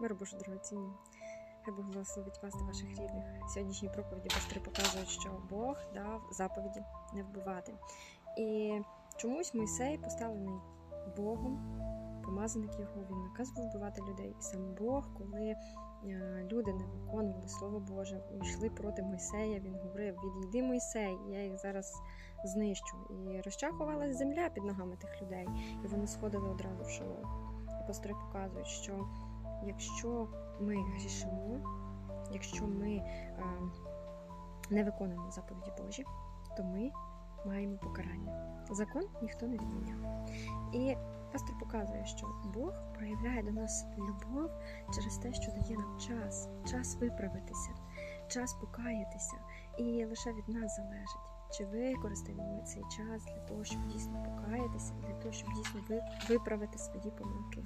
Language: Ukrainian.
Мир Боже дорогоцінні. Хай Бог благословить вас та ваших рідних. Сьогоднішні проповіді пастори показують, що Бог дав заповіді не вбивати. І чомусь Мойсей поставлений Богом, помазаник його, він наказував вбивати людей. І сам Бог, коли е, люди не виконували Слово Боже, йшли проти Мойсея, він говорив: Відійди Мойсей, я їх зараз знищу. І розчахувалась земля під ногами тих людей, і вони сходили одразу в шолом. І пастори показують, що якщо ми грішимо, якщо ми е, не виконуємо заповіді Божі, то ми маємо покарання. Закон ніхто не відміняв. І пастор показує, що Бог проявляє до нас любов через те, що дає нам час, час виправитися, час покаятися. І лише від нас залежить, чи використаємо ми цей час для того, щоб дійсно покаятися, для того, щоб дійсно виправити свої помилки.